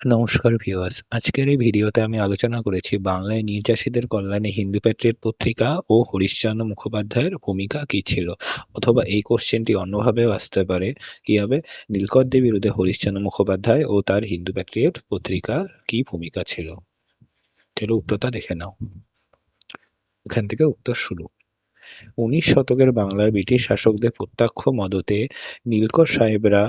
নমস্কার ভিউয়ার্স। আজকের এই ভিডিওতে আমি আলোচনা করেছি বাংলায় নীল চাষীদের কল্যাণে হিন্দু প্যাট্রিয়ট পত্রিকা ও হরিশ্চন্দ্র মুখোপাধ্যায়ের ভূমিকা কী ছিল? অথবা এই কোশ্চেনটি অন্যভাবেও আসতে পারে, কী হবে? নীলকরদের বিরুদ্ধে হরিশ্চন্দ্র মুখোপাধ্যায় ও তার হিন্দু প্যাট্রিয়ট পত্রিকার কী ভূমিকা ছিল? চলো উত্তরটা দেখে নাও। এখান থেকে উত্তর শুরু। উনিশ শতকের বাংলার ব্রিটিশ শাসকদের প্রত্যক্ষ মদতে নীলকর সাহেবরা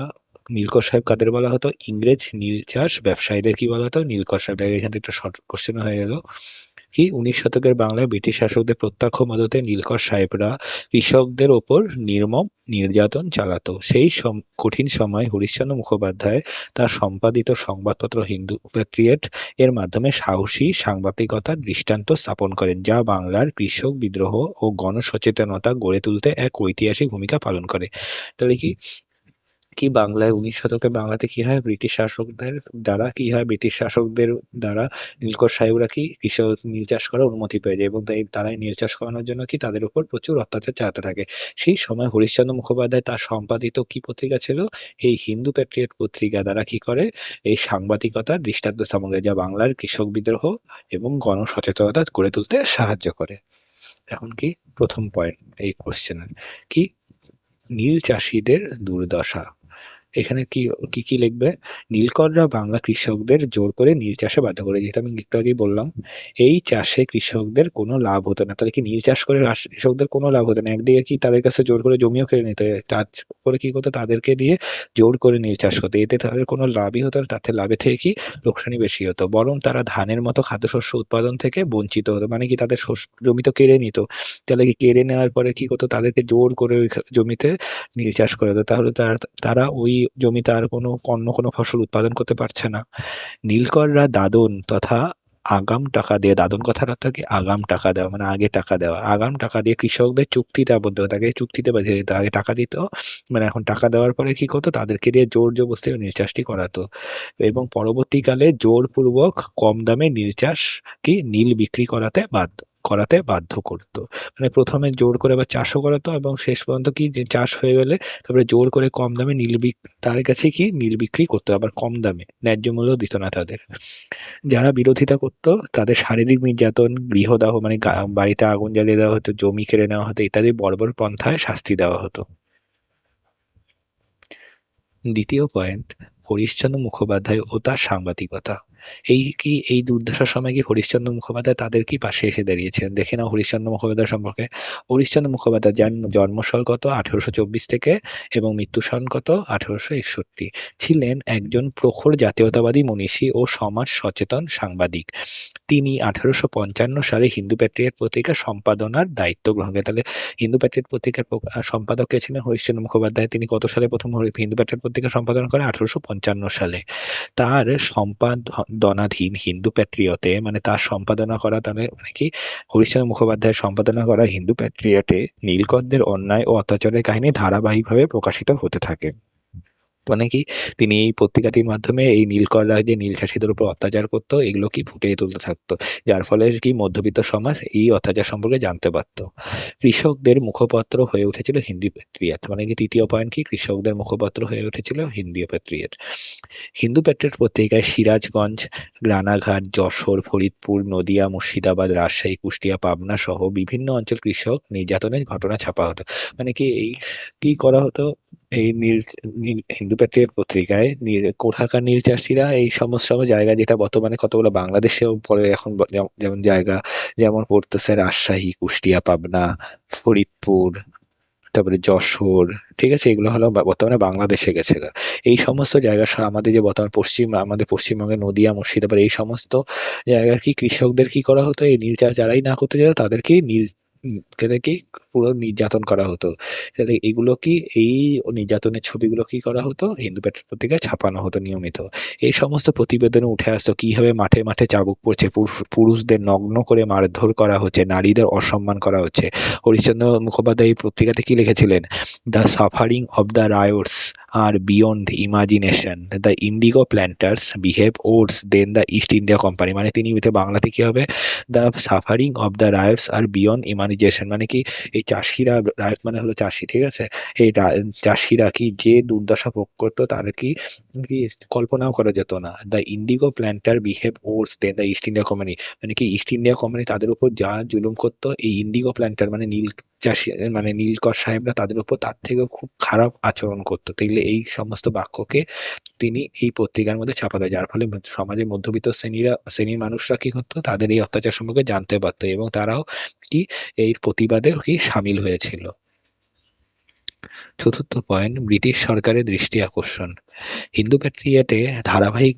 নীলকর সাহেব কাদের বলা হতো? ইংরেজ নীল চাষ ব্যবসায়ীদের কি বলা হতো? নীলকর সাহেব এখান থেকে একটা শর্ট কোশ্চেন হয়ে গেল। কি? উনিশ শতকের বাংলায় ব্রিটিশ শাসকদের প্রত্যক্ষ মদতে নীলকর সাহেবরা কৃষকদের ওপর নির্মম নির্যাতন চালাতো। সেই কঠিন সময় হরিশ্চন্দ্র মুখোপাধ্যায় তার সম্পাদিত সংবাদপত্র হিন্দু প্যাট্রিয়েট এর মাধ্যমে সাহসী সাংবাদিকতার দৃষ্টান্ত স্থাপন করেন, যা বাংলার কৃষক বিদ্রোহ ও গণসচেতনতা গড়ে তুলতে এক ঐতিহাসিক ভূমিকা পালন করে। তাহলে কি? কি বাংলায় উনিশ শতকে বাংলাতে কি হয়? ব্রিটিশ শাসকদের দ্বারা কি হয়? ব্রিটিশ শাসকদের দ্বারা নীলকর সাহেবরা কি কৃষক নীল চাষ করার অনুমতি পেয়ে যায় এবং তাই তারাই নীল চাষ করানোর জন্য কি তাদের উপর প্রচুর অত্যাচার চালাতে থাকে। সেই সময় হরিশ্চন্দ্র মুখোপাধ্যায় তার সম্পাদিত কি পত্রিকা ছিল? এই হিন্দু প্যাট্রিয়ট পত্রিকা দ্বারা কি করে? এই সাংবাদিকতার দৃষ্টান্ত করে যা বাংলার কৃষক বিদ্রোহ এবং গণসচেতনতা গড়ে তুলতে সাহায্য করে। এখন কি প্রথম পয়েন্ট এই কোশ্চেনের কি নীল চাষিদের দুর্দশা? এখানে কি কি কি লিখবে? নীলকররা বাংলা কৃষকদের জোর করে নীল চাষে বাধ্য করে যেটা আমি একটু আগেই বললাম। এই চাষে কৃষকদের কোনো লাভ হতো না। তাহলে কি নীল চাষ করে কৃষকদের কোনো লাভ হতো না? একদিকে কি তাদের কাছে জোর করে জমিও কেড়ে নিতে চাষ করে কি করতো? তাদেরকে দিয়ে জোর করে নীল চাষ করতো। এতে তাদের কোনো লাভই হতো না। তাতে লাভে থেকে কি? লোকসানি বেশি হতো। বরং তারা ধানের মতো খাদ্যশস্য উৎপাদন থেকে বঞ্চিত হতো। মানে কি তাদের শস্য, জমি তো কেড়ে নিত। তাহলে কি কেড়ে নেওয়ার পরে কি করতো? তাদেরকে জোর করে ওই জমিতে নীল চাষ করে দিত। তাহলে তারা ওই জমিতে আর কোনো অন্য কোনো ফসল উৎপাদন করতে পারছে না। নীলকররা দাদন তথা আগাম টাকা দিয়ে, দাদন কথার অর্থ কি? আগাম টাকা দেওয়া মানে আগে টাকা দেওয়া। আগাম টাকা দিয়ে কৃষকদের চুক্তিতে আবদ্ধ আগে চুক্তিতে বাঁধিয়ে দিত আগে টাকা দিত মানে এখন টাকা দেওয়ার পরে কি করতো? তাদেরকে দিয়ে জোর জবস্তি নীল চাষটি করাতো। এবং পরবর্তীকালে জোরপূর্বক কম দামে নীল চাষ কি? নীল বিক্রি করাতে বাধ্য। করাতে বাধ্য করত। মানে প্রথমে জোর করে আবার চাষও করাতো এবং শেষ পর্যন্ত কি যে চাষ হয়ে গেলে তারপরে জোর করে কম দামে নীল তার কাছে কি নীল বিক্রি করতো, আবার কম দামে ন্যায্য মূল্য দিত না তাদের। যারা বিরোধিতা করত, তাদের শারীরিক নির্যাতন, গৃহদাহ মানে বাড়িতে আগুন জ্বালিয়ে দেওয়া হতো, জমি কেড়ে নেওয়া হতো, ইত্যাদি বর্বর পন্থায় শাস্তি দেওয়া হতো। দ্বিতীয় পয়েন্ট হরিশ্চন্দ্র মুখোপাধ্যায় ও তার সাংবাদিকতা। এই কি এই দুর্দশার সময় কি হরিশ্চন্দ্র মুখোপাধ্যায় তাদের কি পাশে এসে দাঁড়িয়েছেন দেখে নাও হরিশ্চন্দ্র মুখোপাধ্যায় সম্পর্কে। হরিশ্চন্দ্র মুখোপাধ্যায় যার জন্মসাল কত? আঠেরোশো চব্বিশ থেকে এবং মৃত্যুসাল কত? আঠেরোশো একষট্টি। ছিলেন একজন প্রখর জাতীয়তাবাদী মনীষী ও সমাজ সচেতন সাংবাদিক। তিনি আঠারোশো পঞ্চান্ন সালে হিন্দু প্যাট্রিয়ট পত্রিকা সম্পাদনার দায়িত্ব গ্রহণ করেন। তাহলে হিন্দু প্যাট্রিয়ট পত্রিকার সম্পাদক কে ছিলেন হরিশ্চন্দ্র মুখোপাধ্যায়? তিনি কত সালে প্রথম হিন্দু প্যাট্রিয়ট পত্রিকা সম্পাদন করে আঠারোশো পঞ্চান্ন সালে। তার সম্পাদনাধীন হিন্দু প্যাট্রিয়টে মানে তার সম্পাদনা করা, তাহলে মানে কি? হরিশ্চন্দ্র মুখোপাধ্যায়ের সম্পাদনা করা হিন্দু প্যাট্রিয়টে নীলকরদের অন্যায় ও অত্যাচারের কাহিনী ধারাবাহিকভাবে প্রকাশিত হতে থাকে। মানে কি তিনি এই পত্রিকাটির মাধ্যমে এই নীলকররা যে নীল চাষীদের উপর অত্যাচার করতো, এগুলো কি ফুটিয়ে তুলতে থাকতো? যার ফলে কি মধ্যবিত্ত সমাজ এই অত্যাচার সম্পর্কে জানতে পারত? কৃষকদের মুখপত্র হয়ে উঠেছিল হিন্দি প্যাট্রিয়াট। মানে কি তৃতীয় পয়েন্ট কি? কৃষকদের মুখপত্র হয়ে উঠেছিল হিন্দি প্যাট্রিয়াট। হিন্দু প্যাট্রিয়ট পত্রিকায় সিরাজগঞ্জ, রানাঘাট, যশোর, ফরিদপুর, নদিয়া, মুর্শিদাবাদ, রাজশাহী, কুষ্টিয়া, পাবনা সহ বিভিন্ন অঞ্চল কৃষক নির্যাতনের ঘটনা ছাপা হতো। মানে কি এই কি করা হতো? এই নীল হিন্দু প্যাট্রিয়ট পত্রিকায় নীল কোথাকার নীল চাষিরা এই সমস্ত জায়গা যেটা বর্তমানে কতগুলো বাংলাদেশেও পড়ে এখন যেমন জায়গা যেমন পড়তেছে রাজশাহী, কুষ্টিয়া, পাবনা, ফরিদপুর, তারপরে যশোর, ঠিক আছে, এগুলো হলো বর্তমানে বাংলাদেশে গেছে এই সমস্ত জায়গা আমাদের যে বর্তমান পশ্চিম, আমাদের পশ্চিমবঙ্গে নদিয়া, মুর্শিদাবাদ, এই সমস্ত জায়গার কি কৃষকদের কি করা হতো? এই নীল চাষ যারাই না করতে চাইতো তাদেরকে নীল কি পুরো নির্যাতন করা হতো। তাহলে এগুলো কি এই নির্যাতনের ছবিগুলো কি করা হতো? হিন্দু প্যাট্রিয়ট পত্রিকায় ছাপানো হতো নিয়মিত। এই সমস্ত প্রতিবেদনে উঠে আসতো কীভাবে মাঠে মাঠে চাবুক পড়ছে পুরুষদের নগ্ন করে মারধর করা হচ্ছে, নারীদের অসম্মান করা হচ্ছে। হরিশ্চন্দ্র মুখোপাধ্যায় এই পত্রিকাতে কি লিখেছিলেন? The suffering of the riots R beyond imagination the indigo planters behave worse than the East India Company মানে তিনি বাংলাতে কী হবে? The suffering of the riots R beyond imagination মানে কি এই চাষিরা রায়ত মানে হলো চাষি, ঠিক আছে? এই চাষিরা কি যে দুর্দশা ভোগ করতো তার কি কি কল্পনাও করা যেত না। The indigo planter behave worse than the East India Company মানে কি ইস্ট ইন্ডিয়া কোম্পানি তাদের উপর যা জুলুম করতো, এই ইন্ডিগো প্ল্যান্টার মানে নীল চাষি মানে নীলকর সাহেবরা তাদের উপর তার থেকেও খুব খারাপ আচরণ করতো। তাইলে এই সমস্ত বাক্যকে তিনি এই পত্রিকার মধ্যে ছাপাতো যার ফলে সমাজের মধ্যবিত্ত শ্রেণীরা, শ্রেণির মানুষরা কি করতো? তাদের এই অত্যাচার সম্পর্কে জানতে পারতো এবং তারাও কি এই প্রতিবাদে কি সামিল হয়েছিল। চতুর্থ পয়েন্ট ব্রিটিশ সরকারের দৃষ্টি আকর্ষণ। হিন্দু প্যাট্রিয়েটে ধারাবাহিক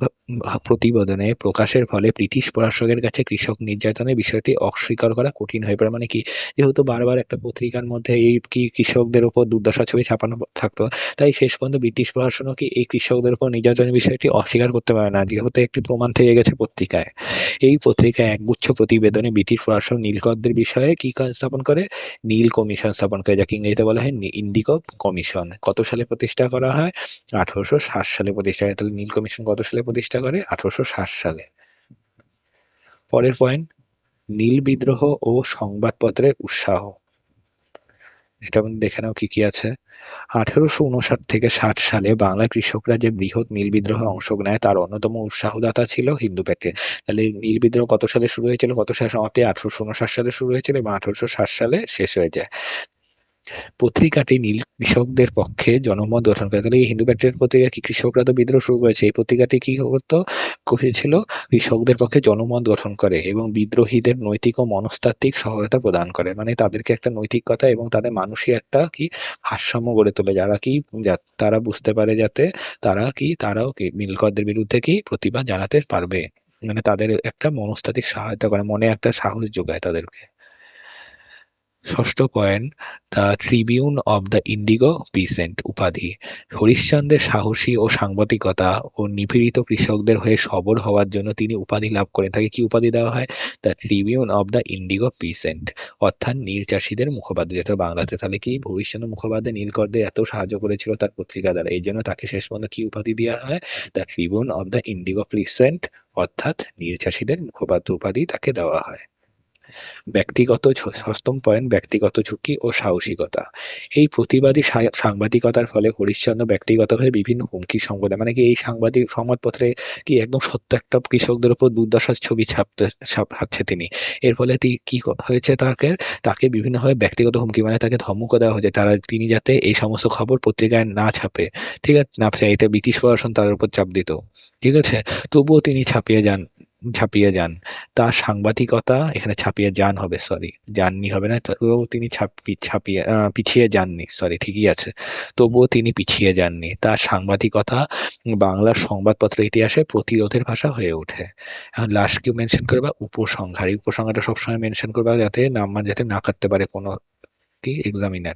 প্রতিবেদনে প্রকাশের ফলে ব্রিটিশ প্রশাসকের কাছে কৃষক নির্যাতনের বিষয়টি অস্বীকার করা কঠিন হয়ে পড়ে। মানে কি? যেহেতু বারবার একটা পত্রিকার মধ্যে এই কি কৃষকদের উপর দুর্দশা ছবি ছাপানো থাকতো, তাই শেষ পর্যন্ত ব্রিটিশ প্রশাসনও কি এই কৃষকদের উপর নির্যাতনের বিষয়টি অস্বীকার করতে পারে না। যেহেতু একটি প্রমাণ থেকে গেছে পত্রিকায়। এই পত্রিকায় একগুচ্ছ প্রতিবেদনে ব্রিটিশ প্রশাসন নীলকরদের বিষয়ে কি স্থাপন করে? নীল কমিশন স্থাপন করে, যাকে ইংরেজিতে বলা হয় ইন্ডিগো কমিশন। কত সালে প্রতিষ্ঠা করা হয়? আঠারোশো ষাট সালে প্রতিষ্ঠা হয় তাহলে নীল কমিশন কত সালে প্রতিষ্ঠা করে? আঠারোশো ষাট সালে। পরের পয়েন্ট নীল বিদ্রোহ ও সংবাদপত্রের উৎসাহ। এটা দেখে নাও কি কি আছে। আঠেরোশো উনষাট থেকে ষাট সালে বাংলা কৃষকরা যে বৃহৎ নীল বিদ্রোহে অংশ নেয়, তার অন্যতম উৎসাহদাতা ছিল হিন্দু প্যাট্রিয়ট তাহলে নীল বিদ্রোহ কত সালে শুরু হয়েছিল? কত সালে সমাপ্তি? আঠারোশো উনষাট সালে শুরু হয়েছিল এবং আঠারোশো ষাট সালে শেষ হয়ে যায়। পত্রিকাটি নীল কৃষকদের পক্ষে জনমত গঠন করে। তাহলে এই হিন্দু পত্রিকা কি কৃষকরা তো বিদ্রোহ শুরু করেছে? এই পত্রিকাটি কি করতো? করেছিল কৃষকদের পক্ষে জনমত গঠন করে এবং বিদ্রোহীদের নৈতিক ও মনস্তাত্ত্বিক সহায়তা প্রদান করে। মানে তাদেরকে একটা নৈতিকতা এবং তাদের মানুষই একটা কি ভারসাম্য গড়ে তোলে। যারা কি তারা বুঝতে পারে যাতে তারা কি তারাও কি নীলকরদের বিরুদ্ধে কি প্রতিবাদ জানাতে পারবে। মানে তাদের একটা মনস্তাত্ত্বিক সহায়তা করে, মনে একটা সাহস যোগায় তাদেরকে। ষষ্ঠ point, the tribune of the indigo peasant উপাধি। হরিশ্চন্দ্রের সাহসী ও সাংবাদিকতা ও নিপীড়িত কৃষকদের হয়ে সবর হওয়ার জন্য তিনি উপাধি লাভ করেন। তাকে কি উপাধি দেওয়া হয়? The tribune of the indigo peasant অর্থাৎ নীল চাষিদের মুখপাত্র যেটা বাংলাতে তাহলে কি হরিশ্চন্দ্র মুখোপাধ্যায় নীলকরদের এত সাহায্য করেছিল তার পত্রিকা দ্বারা। এই জন্য তাকে শেষ পর্যন্ত কি উপাধি দেওয়া হয়? The tribune of the indigo peasant অর্থাৎ নীল চাষিদের মুখপাত্র উপাধি তাকে দেওয়া হয়। ব্যক্তিগত ষষ্ঠম পয়েন্ট, ব্যক্তিগত ঝুঁকি ও সাহসিকতা। এই প্রতিবাদী সাংবাদিকতার ফলে হরিশ্চন্দ্র ব্যক্তিগতভাবে বিভিন্ন হুমকি সম্বোধন মানে কি এই সাংবাদিক সংবাদপত্রে কি একদম সত্য একটা কৃষকদের উপর দুর্দশার ছবি ছাপতে ছাপাচ্ছে তিনি? এর ফলে তি- কি হয়েছে তাকে তাকে বিভিন্নভাবে ব্যক্তিগত হুমকি মানে তাকে ধমকও দেওয়া হয়েছে। তারা, তিনি যাতে এই সমস্ত খবর পত্রিকায় না ছাপে, ঠিক আছে? না এটা ব্রিটিশ প্রশাসন তার উপর চাপ দিত। ঠিক আছে? তবুও তিনি ছাপিয়ে যান। ছাপিয়ে যান। তার সাংবাদিকতা এখানে ছাপিয়ে যান হবে সরি যাননি হবে না। তবুও তিনি ছাপি- ছাপিয়ে পিছিয়ে যাননি সরি ঠিকই আছে। তবুও তিনি পিছিয়ে যাননি। তার সাংবাদিকতা বাংলার সংবাদপত্র ইতিহাসে প্রতিরোধের ভাষা হয়ে ওঠে। এখন লাস্ট কেউ মেনশন করবা উপসংহার, এই উপসংহারটা সবসময় মেনশন করবা যাতে নাম্বার যাতে না কাটতে পারে কোনো কি এক্সামিনার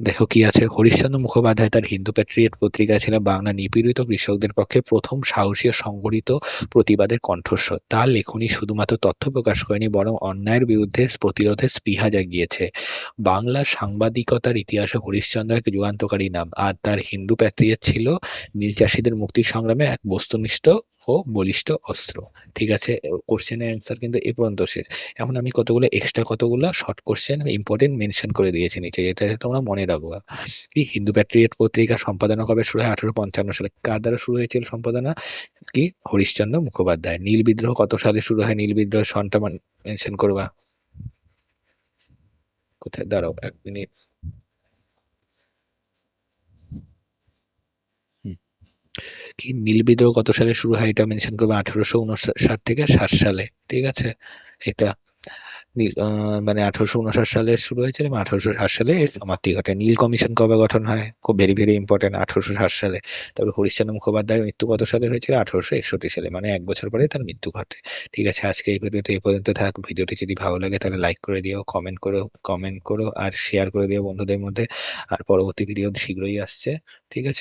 দেখো কি আছে? হরিশ্চন্দ্র মুখোপাধ্যায় তার হিন্দু প্যাট্রিয়ট পত্রিকায় ছিলেন বাংলা নিপীড়িত কৃষকদের পক্ষে প্রথম সাহসী ও সংগঠিত প্রতিবাদের কণ্ঠস্বর। তার লেখনী শুধুমাত্র তথ্য প্রকাশ করেনি, বরং অন্যায়ের বিরুদ্ধে প্রতিরোধে স্পৃহা জাগিয়েছে। বাংলার সাংবাদিকতার ইতিহাসে হরিশ্চন্দ্র এক যুগান্তকারী নাম। আর তার হিন্দু প্যাট্রিয়ট ছিল নীল চাষীদের মুক্তির সংগ্রামে এক বস্তুনিষ্ঠ ও বলিষ্ঠ অস্ত্র। ঠিক আছে কোশ্চেনের অ্যান্সার কিন্তু এ পর্যন্ত শেষ। এখন আমি কতগুলো এক্সট্রা কতগুলো শর্ট কোশ্চেন ইম্পর্টেন্ট মেনশন করে দিয়েছি নিচে এটা তোমরা মনে রাখবা। কি হিন্দু প্যাট্রিয়ট পত্রিকা সম্পাদনা কবে শুরু হয়? আঠারো পঞ্চান্ন সালে কার দ্বারা শুরু হয়েছিল সম্পাদনা? কি? হরিশ্চন্দ্র মুখোপাধ্যায়। নীল বিদ্রোহ কত সালে শুরু হয়? নীল বিদ্রোহ সনটা মেনশন করবা। কোথায়? দাঁড়াও, এক মিনিট কি নীল বিদ্রোহ কত সালে শুরু হয় এটা মেনশন করবে আঠারোশো উনষাট থেকে ষাট সালে, ঠিক আছে? এটা মানে আঠারোশো উনষাট সালে শুরু হয়েছিল এবং আঠারোশো ষাট সালে এর সমাপ্তি ঘটে। নীল কমিশন কবে গঠন হয়? খুব ভেরি ভেরি ইম্পর্টেন্ট আঠারোশো ষাট সালে। তবে হরিশ্চন্দ্র মুখোপাধ্যায়ের মৃত্যু কত সালে হয়েছিল? আঠারোশো একষট্টি সালে মানে এক বছর পরে তার মৃত্যু ঘটে। ঠিক আছে, আজকে এই ভিডিওতে এই পর্যন্ত থাক। ভিডিওটি যদি ভালো লাগে তাহলে লাইক করে দিও কমেন্ট করো কমেন্ট করো আর শেয়ার করে দিও বন্ধুদের মধ্যে। আর পরবর্তী ভিডিও শীঘ্রই আসছে, ঠিক আছে?